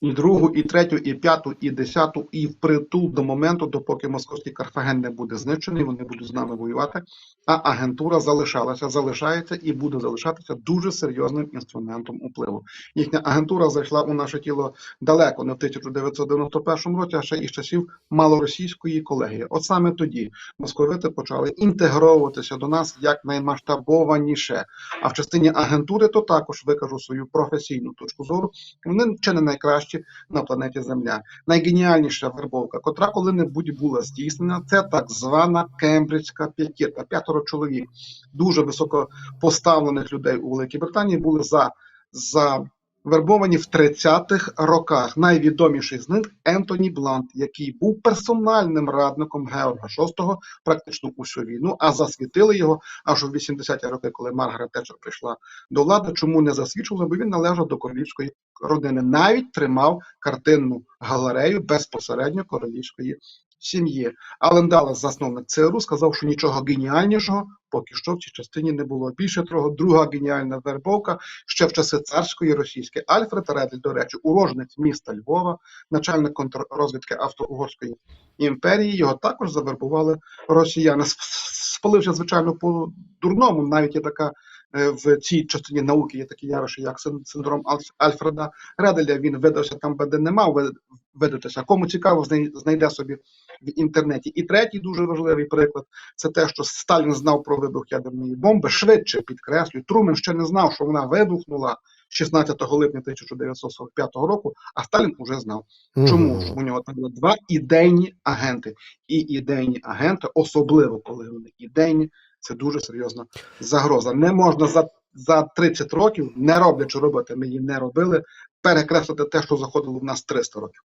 і другу, і третю, і п'яту, і десяту, і впритул до моменту, допоки московський Карфаген не буде знищений, вони будуть з нами воювати. А агентура залишалася, залишається і буде залишатися дуже серйозним інструментом впливу. Їхня агентура зайшла у наше тіло далеко, не в 1991 році, а ще із часів малоросійської колегії. От саме тоді московити почали інтегровуватися до нас як наймасштабованіше. А в частині агентури, то також викажу свою професійну точку зору. Вони чи не найкращі на планеті Земля. Найгеніальніша вербовка, котра коли-небудь була здійснена, це так звана Кембриджська п'ятірка. П'ятеро чоловік дуже високо поставлених людей у Великій Британії були за, за вербовані в 30-х роках. Найвідоміший з них Ентоні Блант, який був персональним радником Георга VI практично усю війну, а засвітили його аж у 80-ті роки, коли Маргарет Тетчер прийшла до влади. Чому не засвідчили? Бо він належав до королівської родини. Навіть тримав картинну галерею безпосередньо королівської сім'ї. Ален Даллес, засновник ЦРУ, сказав, що нічого геніальнішого поки що в цій частині не було. Більше того, друга геніальна вербовка ще в часи царської російської. Альфред Редель, до речі, уроженець міста Львова, начальник контррозвідки Австро-Угорської імперії. Його також завербували росіяни. Сп- Спаливши, звичайно, по дурному. Навіть є така е, в цій частині науки є такі явища, як синдром Альфреда Ределя. Він видався там, де не мав ви- видатися. Кому цікаво, знайде собі в інтернеті. І третій дуже важливий приклад це те, що Сталін знав про вибух ядерної бомби. Швидше підкреслюю, Трумен ще не знав, що вона вибухнула 16 липня 1945 року, а Сталін уже знав. Чому ж у нього там було два ідейні агенти, і ідейні агенти, особливо коли вони ідейні, це дуже серйозна загроза. Не можна за, за 30 років, не роблячи роботи, ми її не робили, перекреслити те, що заходило в нас 300 років.